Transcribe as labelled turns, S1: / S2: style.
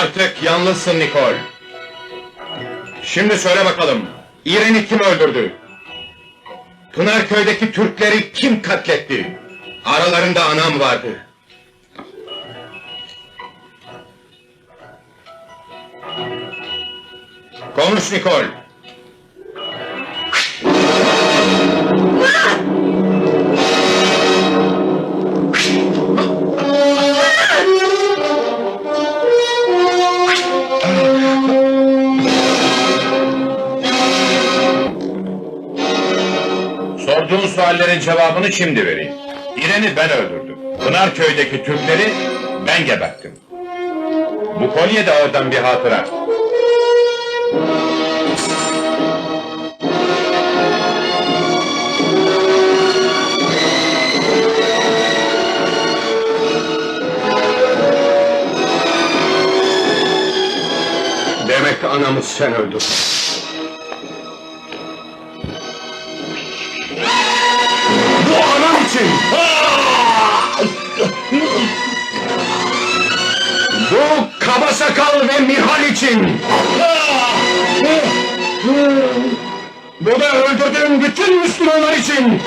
S1: Artık yalnızsın Nikol. Şimdi söyle bakalım, İren'i kim öldürdü? Pınarköy'deki Türkleri kim katletti? Aralarında anam vardı. Konuş Nikol. Sorduğun suallerin cevabını şimdi vereyim. İren'i ben öldürdüm. Pınarköy'deki Türkleri ben geberttim. Bu kolye de oradan bir hatıra. Demek anamı sen öldürdün. Bu kaba sakal ve Mihal için! Bu da öldürdüğüm bütün Müslümanlar için!